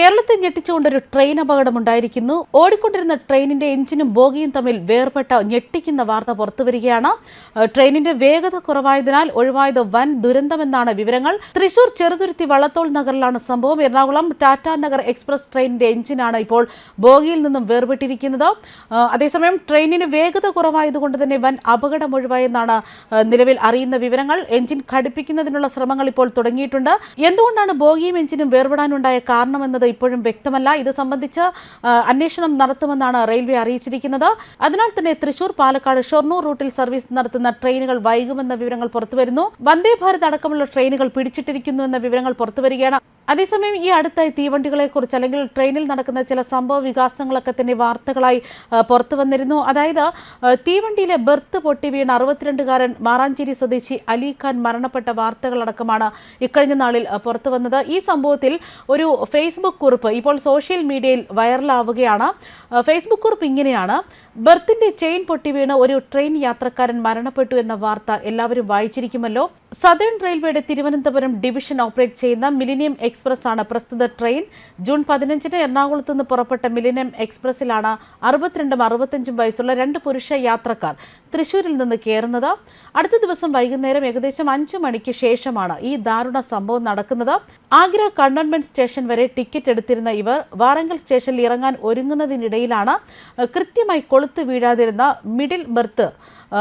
കേരളത്തെ ഞെട്ടിച്ചുകൊണ്ടൊരു ട്രെയിൻ അപകടമുണ്ടായിരിക്കുന്നു. ഓടിക്കൊണ്ടിരുന്ന ട്രെയിനിന്റെ എഞ്ചിനും ബോഗിയും തമ്മിൽ വേർപെട്ട ഞെട്ടിക്കുന്ന വാർത്ത പുറത്തുവരികയാണ്. ട്രെയിനിന്റെ വേഗത കുറവായതിനാൽ ഒഴിവായത് വൻ ദുരന്തമെന്നാണ് വിവരങ്ങൾ. തൃശൂർ ചെറുതുരുത്തി വള്ളത്തോൾ നഗറിലാണ് സംഭവം. എറണാകുളം ടാറ്റാ നഗർ എക്സ്പ്രസ് ട്രെയിനിന്റെ എഞ്ചിനാണ് ഇപ്പോൾ ബോഗിയിൽ നിന്നും വേർപെട്ടിരിക്കുന്നത്. അതേസമയം ട്രെയിനിന് വേഗത കുറവായതുകൊണ്ട് തന്നെ വൻ അപകടം ഒഴിവായെന്നാണ് നിലവിൽ അറിയുന്ന വിവരങ്ങൾ. എഞ്ചിൻ ഘടിപ്പിക്കുന്നതിനുള്ള ശ്രമങ്ങൾ ഇപ്പോൾ തുടങ്ങിയിട്ടുണ്ട്. എന്തുകൊണ്ടാണ് ബോഗിയും എഞ്ചിനും വേർപെടാനുണ്ടായ കാരണമെന്നത് ഇപ്പോഴും വ്യക്തമല്ല. ഇത് സംബന്ധിച്ച് അന്വേഷണം നടത്തുമെന്നാണ് റെയിൽവേ അറിയിച്ചിരിക്കുന്നത്. അതിനാൽ തന്നെ തൃശൂർ പാലക്കാട് ഷൊർണൂർ റൂട്ടിൽ സർവീസ് നടത്തുന്ന ട്രെയിനുകൾ വൈകുമെന്ന വിവരങ്ങൾ പുറത്തുവരുന്നു വന്ദേ ഭാരത് അടക്കമുള്ള ട്രെയിനുകൾ പിടിച്ചിട്ടിരിക്കുന്നു എന്ന വിവരങ്ങൾ പുറത്തുവരികയാണ് അതേസമയം ഈ അടുത്തായി തീവണ്ടികളെ കുറിച്ച് അല്ലെങ്കിൽ ട്രെയിനിൽ നടക്കുന്ന ചില സംഭവ വികാസങ്ങളൊക്കെ തന്നെ വാർത്തകളായി പുറത്തു വന്നിരുന്നു. അതായത് തീവണ്ടിയിലെ ബെർത്ത് പൊട്ടി വീണ അറുപത്തിരണ്ടുകാരൻ മാറാഞ്ചേരി സ്വദേശി അലിഖാൻ മരണപ്പെട്ട വാർത്തകളടക്കമാണ് ഇക്കഴിഞ്ഞ നാളിൽ പുറത്തു വന്നത്. ഈ സംഭവത്തിൽ ഒരു ഫേസ്ബുക്ക് കുറിപ്പ് ഇപ്പോൾ സോഷ്യൽ മീഡിയയിൽ വൈറലാവുകയാണ്. ഫേസ്ബുക്ക് കുറിപ്പ് ഇങ്ങനെയാണ്. ബർത്തിന്റെ ചെയിൻ പൊട്ടി വീണ് ഒരു ട്രെയിൻ യാത്രക്കാരൻ മരണപ്പെട്ടു എന്ന വാർത്ത എല്ലാവരും വായിച്ചിരിക്കുമല്ലോ. സദേൺ റെയിൽവേയുടെ തിരുവനന്തപുരം ഡിവിഷൻ ഓപ്പറേറ്റ് ചെയ്യുന്ന മിലിനിയം എക്സ്പ്രസ് ആണ് പ്രസ്തുത ട്രെയിൻ. ജൂൺ പതിനഞ്ചിന് എറണാകുളത്ത് നിന്ന് പുറപ്പെട്ട മിലിനിയം എക്സ്പ്രസിലാണ് അറുപത്തിരണ്ടും അറുപത്തഞ്ചും വയസ്സുള്ള രണ്ട് പുരുഷ യാത്രക്കാർ തൃശൂരിൽ നിന്ന് കയറുന്നത് അടുത്ത ദിവസം വൈകുന്നേരം ഏകദേശം അഞ്ചു മണിക്ക് ശേഷമാണ് ഈ ദാരുണ സംഭവം നടക്കുന്നത്. ആഗ്ര കണ്ടോൺമെന്റ് സ്റ്റേഷൻ വരെ ടിക്കറ്റ് എടുത്തിരുന്ന ഇവർ വാറങ്കൽ സ്റ്റേഷനിൽ ഇറങ്ങാൻ ഒരുങ്ങുന്നതിനിടയിലാണ് കൃത്യമായി കൊളുത്ത് വീഴാതിരുന്ന മിഡിൽ ബെർത്ത്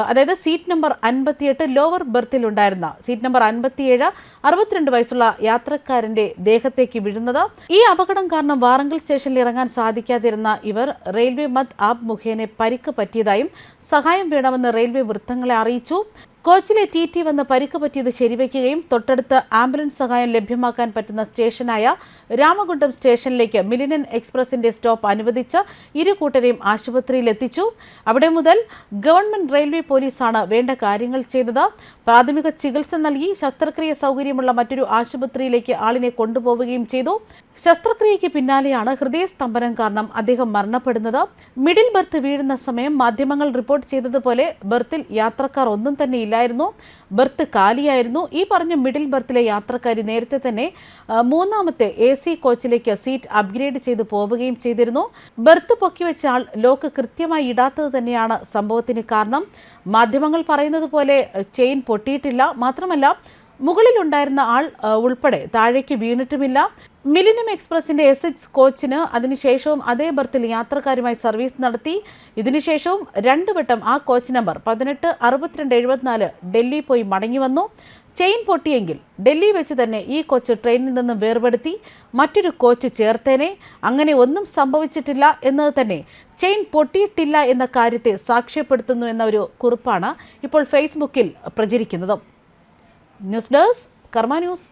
അതായത് സീറ്റ് നമ്പർ അൻപത്തിയെട്ട് ലോവർ ബെർത്തിൽ ഉണ്ടായിരുന്ന സീറ്റ് നമ്പർ അൻപത്തിയേഴ് അറുപത്തിരണ്ട് വയസ്സുള്ള യാത്രക്കാരന്റെ ദേഹത്തേക്ക് വീഴുന്നത്. ഈ അപകടം കാരണം വാറങ്കൽ സ്റ്റേഷനിൽ ഇറങ്ങാൻ സാധിക്കാതിരുന്ന ഇവർ റെയിൽവേ മത് ആപ്പ് മുഖേന പരിക്ക് പറ്റിയതായും സഹായം വേണമെന്ന് റെയിൽവേ വൃത്തങ്ങളെ അറിയിച്ചു. കോച്ചിലെ ടി ടി വന്ന് പരിക്ക് പറ്റിയത് ശരിവയ്ക്കുകയും തൊട്ടടുത്ത് ആംബുലൻസ് സഹായം ലഭ്യമാക്കാൻ പറ്റുന്ന സ്റ്റേഷനായ രാമകുണ്ടം സ്റ്റേഷനിലേക്ക് മിലിനൻ എക്സ്പ്രസിന്റെ സ്റ്റോപ്പ് അനുവദിച്ച് ഇരു കൂട്ടരെയും ആശുപത്രിയിലെത്തിച്ചു. അവിടെ മുതൽ ഗവൺമെന്റ് റെയിൽവേ പോലീസാണ് വേണ്ട കാര്യങ്ങൾ ചെയ്തത്. പ്രാഥമിക ചികിത്സ നൽകി ശസ്ത്രക്രിയ സൗകര്യമുള്ള മറ്റൊരു ആശുപത്രിയിലേക്ക് ആളിനെ കൊണ്ടുപോവുകയും ചെയ്തു. ശസ്ത്രക്രിയയ്ക്ക് പിന്നാലെയാണ് ഹൃദയസ്തംഭനം കാരണം അദ്ദേഹം മരണപ്പെടുന്നത്. മിഡിൽ ബർത്ത് വീഴുന്ന സമയം മാധ്യമങ്ങൾ റിപ്പോർട്ട് ചെയ്തതുപോലെ ബർത്തിൽ യാത്രക്കാർ ഒന്നും തന്നെ ഇല്ലായിരുന്നു. ബർത്ത് കാലിയായിരുന്നു. ഈ പറഞ്ഞ മിഡിൽ ബർത്തിലെ യാത്രക്കാരി നേരത്തെ തന്നെ മൂന്നാമത്തെ എ സി കോച്ചിലേക്ക് സീറ്റ് അപ്ഗ്രേഡ് ചെയ്ത് പോവുകയും ചെയ്തിരുന്നു. ബർത്ത് പൊക്കിവെച്ച ആൾ ലോക്ക് കൃത്യമായി ഇടാത്തത് തന്നെയാണ് സംഭവത്തിന് കാരണം. മാധ്യമങ്ങൾ പറയുന്നത് പോലെ ചെയിൻ പൊട്ടിയിട്ടില്ല. മാത്രമല്ല മുകളിലുണ്ടായിരുന്ന ആൾ ഉൾപ്പെടെ താഴേക്ക് വീണിട്ടുമില്ല. മിലിനിയം എക്സ്പ്രസിന്റെ എസ് എക്സ് കോച്ചിന് അതിനുശേഷവും അതേ ബർത്തിൽ യാത്രക്കാരുമായി സർവീസ് നടത്തി. ഇതിനുശേഷവും രണ്ടു വട്ടം ആ കോച്ച് നമ്പർ പതിനെട്ട് അറുപത്തിരണ്ട് എഴുപത്തിനാല് ഡൽഹി പോയി മടങ്ങി വന്നു. ചെയിൻ പൊട്ടിയെങ്കിൽ ഡൽഹി വെച്ച് തന്നെ ഈ കോച്ച് ട്രെയിനിൽ നിന്നും വേർപെടുത്തി മറ്റൊരു കോച്ച് ചേർത്തേനെ. അങ്ങനെ ഒന്നും സംഭവിച്ചിട്ടില്ല എന്നത് തന്നെ. ചെയിൻ പൊട്ടിയിട്ടില്ല എന്ന കാര്യത്തെ സാക്ഷ്യപ്പെടുത്തുന്നു എന്ന ഒരു കുറിപ്പാണ് ഇപ്പോൾ ഫേസ്ബുക്കിൽ പ്രചരിക്കുന്നത്. News desk Karma news.